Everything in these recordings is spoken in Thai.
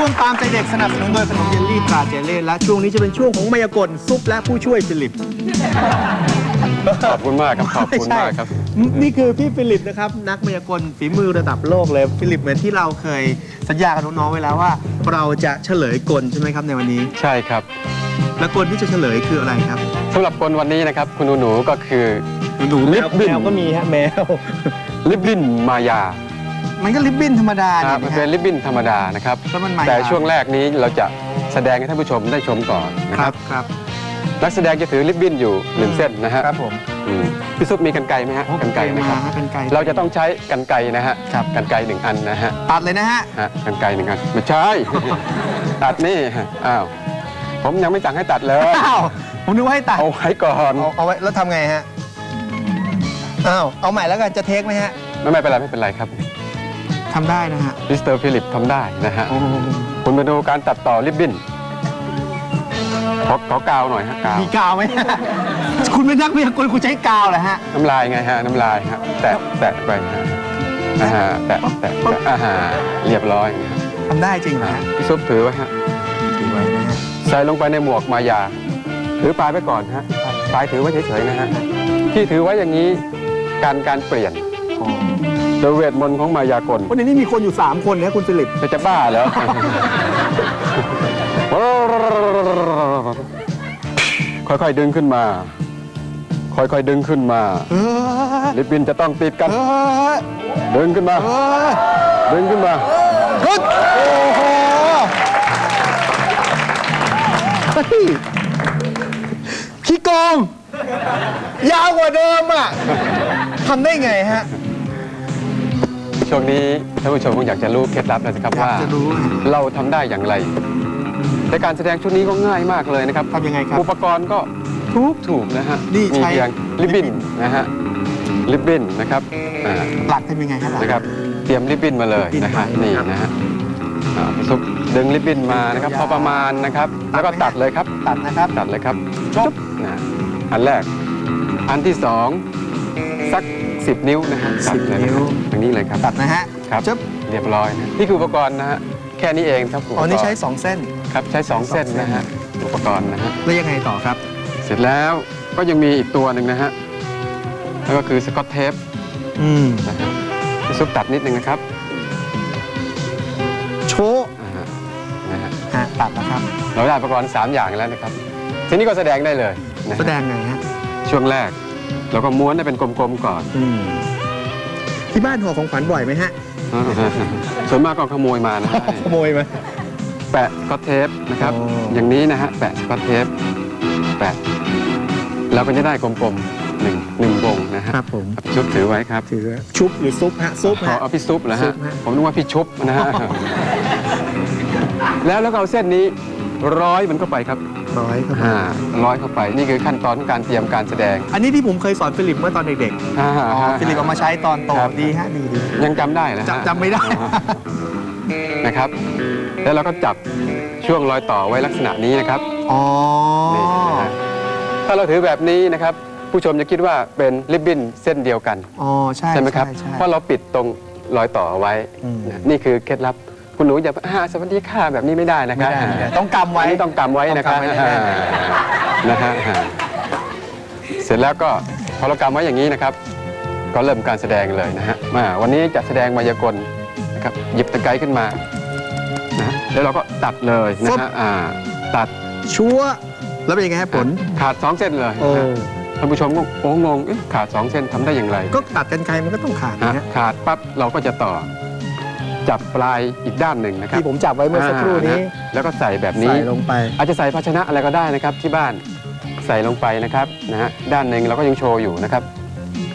ช่วงตามใจเด็กสนับสนุนโดยขนมเยลลี่ตราเจเล่และช่วงนี้จะเป็นช่วงของมายากลซุปและผู้ช่วยฟิลิป ขอบคุณมากครับ ขอบไม่คุณใช่มากครับนี่คือพี่ฟิลิปนะครับนักมายากลฝีมือระดับโลกเลยฟิลิปเหมือนที่เราเคยสัญญากับน้องๆไว้แล้วว่า เราจะเฉลยกลใช่ไหมครับในวันนี้ ใช่ครับและกลที่จะเฉลยคืออะไรครับสำหรับคนวันนี้นะครับ คุณหนูๆก็คือ หนูลิแมปวบิ้นแมวก็มีฮะแมว ลิบบิ้นมายา มันก็ลิปบิ้นธรรมดาคเนี่รัยบมันนะเป็นฮะลิบบิ้นธรรมดานะครับ แล้วมันมายาแต่ช่วงแรกนี้เราจะแสดงให้ท่านผู้ชมได้ชมก่อนนะคครัรับบครับนักแสดงจะถือลิบบิ้นอยู่หนึ่งเส้นนะฮะครับผมอืมพี่ซุปมีกันไกรไหมฮะโอ้กันไกรนะครับมาฮะกันไกรเราจะต้องใช้กันไกรนะฮะครับกันไกรหนึ่งอันนะฮะตัดเลยนะฮะฮะกันไกรหนึ่งอันไม่ใช่ ตัดนี่อ้าวผมยังไม่สั่งให้ตัดเลยอ้าวผมนึกว่าให้ตัดเอาไว้ก่อนเอาเอาไว้แล้วทำไงฮะอ้าวเอาใหม่แล้วกันจะเทคไหมฮะไม่ไม่เป็นไรไม่เป็นไรครับ ทำได้นะฮะมิสเตอร์ฟิลิปทำได้นะฮะโอ้โหคุณมาดูการตัดต่อริบบิ้นขอขอกาวหน่อยฮะกาวมีกาวไหมฮะคุณเป็นนักมายากลคุณใช้กาวเหรอฮะ น้ำลายไงฮะ น้ำลายฮะ แตะแตะไปฮะอ่าฮะแตะแตะแตะอ่าฮะเรียบร้อยนะฮะทำได้จริงเหรอฮะพี่ซุปถือไว้ฮะถือไว้นะฮะใส่ลงไปในหมวกมายา ถือปลายไปก่อนฮะปลายถือไว้เฉยๆนะฮะ ที่ถือไว้อย่างนี้การการเปลี่ยนอ๋อ โดยเวทมนต์ของมายากลวันนี้มีคนอยู่ 3 คนนะคุณฟิลิป จะจะบ้าเหรอ ค่อยๆดึงขึ้นมา ค่อยๆดึงขึ้นมาเออลิบบินจะต้องติดกัน เออดึงขึ้นมา เออดึงขึ้นมาฮึดโอ้โหเฮ้ยขี้โกงยาวกว่าเดิมอะทำได้ไงฮะ ช่วงนี้ท่านผู้ชมคงอยากจะรู้เคล็ดลับแล้วนะครับอยากว่าจะรู้ เราทำได้อย่างไร ในการแสดงชุดนี้ก็ง่ายมากเลยนะครับ ทำยังไงครับ อุปกรณ์ก็ทุกถูกนะฮะนี่มีใช้ เพียงลิบบินนะฮะลิบบินนะครับอ่า หลักทำยังไงครับหลัก นะครับเตรียมลิบบินมาเลยลิบบิ้นนะฮะไว้นี่นะครับนะฮะอ่าพี่ซุปดึงลิบบินมานะครับยาวๆ พอประมาณนะครับตัดแล้วก็ไหมฮะตัดเลยครับ ตัดนะครับ ตัดเลยครับจบนะอันแรก อันที่สองสัก 10 นิ้วนะฮะตัดเลยะครับอย่างนี้เลยครับตัดนะฮะครับจึ๊บเรียบร้อยนะนี่คืออุปกรณ์นะฮะแค่นี้เองครับอ๋อนี่ใช้ปกรณ์สองเส้น ครับใช้สองใช้สองเส้นเส้นนะฮะอุปกรณ์นะฮะ แล้วยังไงต่อครับ เสร็จแล้วก็ยังมีอีกตัวหนึ่งนะฮะแล้วก็คือสกอตเทปอืมนะฮะพี่ซุปตัดนิดนึงนะครับโชว์อ่าฮะนะฮะฮะตัดนะครับ เราได้อุปกรณ์สามอย่างแล้วนะครับ ทีนี้ก็แสดงได้เลยนะฮะแสดงไงฮะช่วงแรก เราก็ม้วนให้เป็นกลมๆก่อนอืมที่บ้านห่อของขวัญบ่อยไหมฮะส่วนมากก็ขโมยมานะฮะขโมยไหมแปะสก็อตเทปนะครับโอ้อย่างนี้นะฮะแปะสก็อตเทปแปะเราก็จะได้กลมๆหนึ่งหนึ่งวงนะฮะครับผมพี่ชุบถือไว้ครับถือชุบหรือซุปฮะซุปขอฮะ เอาพี่ซุปเหรอซุฮะปฮะ ผมนึกว่าพี่ชุบนะฮะแล้วแล้วก็เอาเส้นนี้ร้อยมันเข้าไปครับ ร้อยครับอ่าร้อยเข้าไปนี่คือขั้นตอนของการเตรียมการแสดงอันนี้ที่ผมเคยสอนฟิลิปเมื่อตอนเด็กอ่าๆอ๋อฟิลิปเอามาใช้ตอนโตครับ ดีฮะดีดี ยังจำได้เหรอฮะจำจำไม่ได้ นะครับ แล้วเราก็จับช่วงรอยต่อไว้ลักษณะนี้นะครับอ๋อนี่นะฮะถ้าเราถือแบบนี้นะครับ ผู้ชมจะคิดว่าเป็นริบบิ้นเส้นเดียวกัน อ๋อใช่ใช่ไหมครับ ใช่ เพราะเราปิดตรงรอยต่อเอาไว้อืม นะนี่คือเคล็ดลับ คุณหนูอย่าอ่าสวัสดีค่ะแบบนี้ไม่ได้นะคไม่รับได้ไม่ได้ต้องกำไว้อันนี้ต้องกำไว้นะครับต้องกำไว้แน่นะฮะเสร็จแล้วก็พอเรากำไว้อย่างนี้นะครับ ก็เริ่มการแสดงเลยนะฮะมาวันนี้จะแสดงมายากลนะครับหยิบตะไคร้ขึ้นมานะแล้วเราก็ตัดเลยนะฮะอ่าตัดชัวร์แล้วเป็นยังไงฮะผล ขาดสองเส้นเลยโอ้ นะฮะท่านผู้ชมก็โอ้งงเอ๊ะขาดสองเส้นทำได้อย่างไร ก็ตัดกันไกลมันก็ต้องขาดนะฮะฮะขาดขาดปั๊บเราก็จะต่อ จับปลายอีกด้านหนึ่งนะครับที่ผมจับไว้เมื่อสักครู่นี้อ่าะแล้วก็ใส่แบบนี้ใส่ลงไป อาจจะใส่ภาชนะอะไรก็ได้นะครับที่บ้านใส่ลงไปนะครับนะฮะด้านหนึ่งเราก็ยังโชว์อยู่นะครับ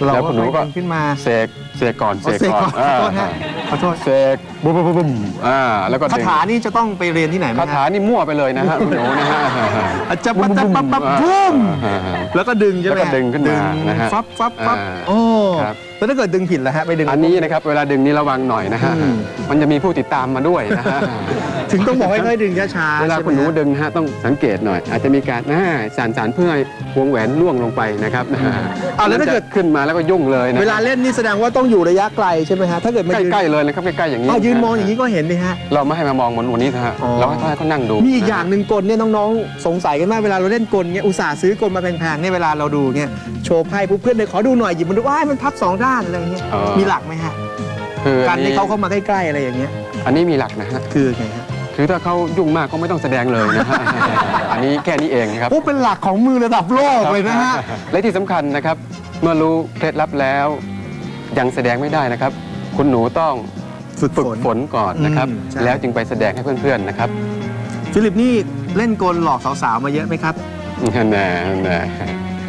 เราแล้วคุณหนูก็ค่อยๆขึ้นมา เสกเสกก่อนอ๋อเสกก่อนขอโทษฮะาข อโทษเสกบุ้มบุ้มบุ้มบุ้มอ่าแล้วก็คาดึงถานี่จะต้องไปเรียนที่ไหนไหมคาฮะถานี่มั่วไปเลยนะฮะคุณหนูนะฮะ อาจจะปั๊บปั๊บปั๊บปั๊บบุ้มอ่าแล้วก็ดึงใช่ไหมแล้วก็ดึงขึ้นมานะฮะฟับฟับฟับอ่าโอ้ครับ แล้วถ้าเกิดดึงผิดแล้วฮะไปดึงอันนี้นะครับเวลาดึงนี่ระวังหน่อยนะฮะอืมมันจะมีผู้ติดตามมาด้วยนะฮะ ถึงต้องบอกให้ค่อยๆดึงช้าๆเวลาใช่ไมคุณหนูฮะดึงนะฮะต้องสังเกตหน่อย อาจจะมีการน่าสานสารเพื่อให้วงแหวนล่วงลงไปนะครับเอาแล้วถ้าเกิดขึ้นมาแล้วก็ยุ่งเลยนะเวลาเล่นนี่แสดงว่าต้องต้องอยู่ระยะไกลใช่ไหมฮะถ้าเกิดมาใยืนกล้ๆเลยนะครับใกล้ๆอย่างนี้อ้าวยืนมองอย่างนี้ก็เห็นดิฮะ เราไม่ให้มามองบนวันนี้นะฮะ อ๋อ เราให้เขานั่งดูมีอีกอย่างหนึ่งกลเนี่ยน้องๆ สงสัยกันมากเวลาเราเล่นกลเนี่ยอุตส่าห์ซื้อกลมาแพงๆเนี่ยเวลาเราดูเนี่ยโชว์ไพ่ปุ๊บเพื่อนเลยขอดูหน่อยหยิบมันดูว้ายมันพับสองด้านอะไรเงี้ยอ๋อมีหลักไหมฮะคือกัอันนให้นี้เขาเข้ามาใกล้ๆอะไรอย่างเงี้ยอันนี้มีหลักนะฮะ คือไงฮะคือถ้าเขายุ่งมากก็ไม่ต้องแสดงเลยนะฮะ อันนี้แค่นี้เองครับโอ้เป็นหลักของมือระดับโลกเลยนะฮะ และที่สำคัญนะครับ เมื่อรู้เคล็ดลับแล้ว ยังแสดงไม่ได้นะครับ คุณหนูต้องฝึกฝึกฝนฝนก่อนนะครับ อืมใช่ แล้วจึงไปแสดงให้เพื่อนๆนะครับฟิลิปนี่เล่นกลหลอกสาวๆมาเยอะไหมครับ แน่แน่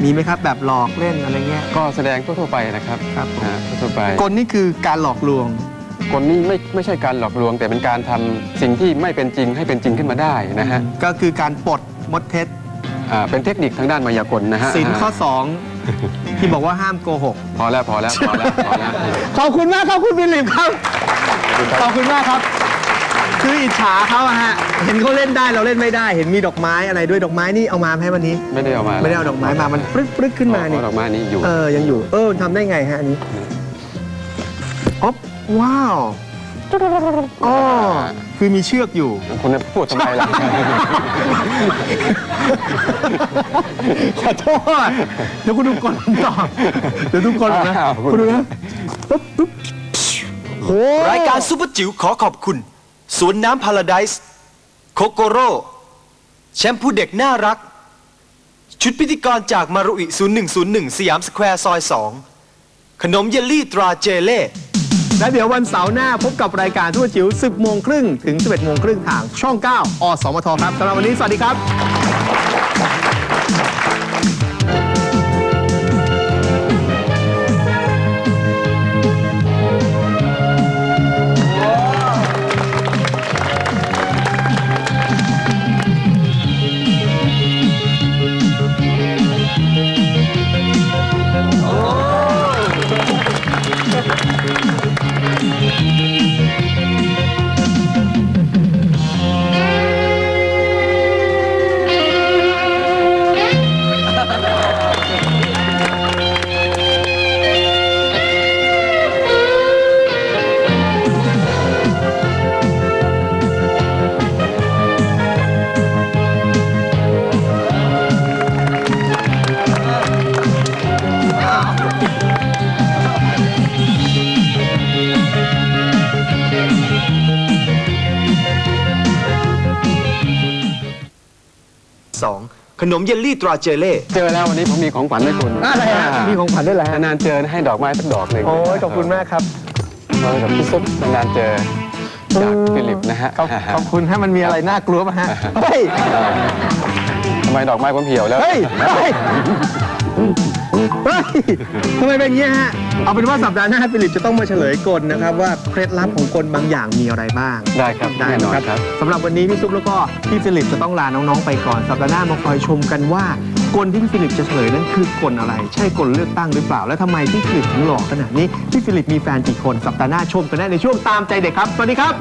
มีไหมครับแบบหลอกเล่นอะไรเงี้ย ก็แสดงทั่วๆไปนะครับครับผม อ่าทั่วๆไปกลนี่คือการหลอกลวง คนนี้ไม่ไม่ใช่การหลอกลวง แต่เป็นการทำสิ่งที่ไม่เป็นจริงให้เป็นจริงขึ้นมาได้นะฮะก็คือการปลดมดเท็จอ่าเป็นเทคนิคทางด้านมายากลนะฮะสินข้อ 2 ที่บอกว่าห้ามโกหก พอแล้วพอแล้วพอแล้วพอแล้ว ขอบคุณมากครับคุณฟิลิปครับ ขอบคุณมากครับ คืออิจฉาเขาอะฮะ เห็นเขาเล่นได้เราเล่นไม่ได้ เห็นมีดอกไม้อะไรด้วยดอกไม้นี่เอามาไหมวันนี้ ไม่ได้เอามาไม่ได้เอาดอกไม้มา มันปรึกปรึกขึ้นมานี่อ๋อดอกไม้นี้อยู่ เออ ยังอยู่ เออทำได้ไงฮะอันนี้อ๊อบว้าว อ๋อคือมีเชือกอยู่ คุณจะพูดทำไมล่ะ ขอโทษเดี๋ยวคุณดูก่อนต่อเดี๋ยวดูก่อนนะอ้าวคุณคุณดูนะปุ๊บปุ๊บโหรายการซุปเปอร์จิ๋วขอขอบคุณสวนน้ำพาราไดส์โคโกโร่แชมพูเด็กน่ารัก ชุดพิธีกรจากมารุอิ0101 สยามสแควร์ซอย 2 ขนมเยลลี่ตราเจเล่ และเดี๋ยววันเสาร์หน้าพบกับรายการทั่วจิ๋ว 10 โมงครึ่งถึง 11 โมงครึ่งทางช่อง 9 อสมทครับสำหรับวันนี้ สวัสดีครับ ขนมเยลลี่ตราเจเล่ เจอแล้ววันนี้ผมมีของขวัญให้คุณอะไรฮะมีของขวัญด้วยเหรอฮะ นานๆเจอให้ดอกไม้สักดอกหนึ่งโอ้ยขอบคุณมากครับมากับพี่ซุปนานๆเจอจากฟิลิปนะฮะขอบขอบคุณฮะมันมีอะไรน่ากลัวป่ะฮะเฮ้ยทำไมดอกไม้ผมเหี่ยวแล้ว เฮ้ยเฮ้ย เฮ้ยทำไมเป็นอย่างนี้ฮะ เอาเป็นว่าสัปดาห์หน้าฟิลิปจะต้องมาเฉลยกลนะครับว่าเคล็ดลับของกลบางอย่างมีอะไรบ้าง ได้ครับได้แน่นอนนะครับครับสำหรับวันนี้พี่ซุปแล้วก็พี่ฟิลิปจะต้องลาน้องๆไปก่อน สัปดาห์หน้ามาคอยชมกันว่ากลที่พี่ฟิลิปจะเฉลยนั้นคือกลอะไร ใช่กลเลือกตั้งหรือเปล่า และทำไมพี่ฟิลิปถึงหล่อขนาดนี้ พี่ฟิลิปมีแฟนกี่คน สัปดาห์หน้าชมกันได้ในช่วงตามใจเด็กครับ สวัสดีครับ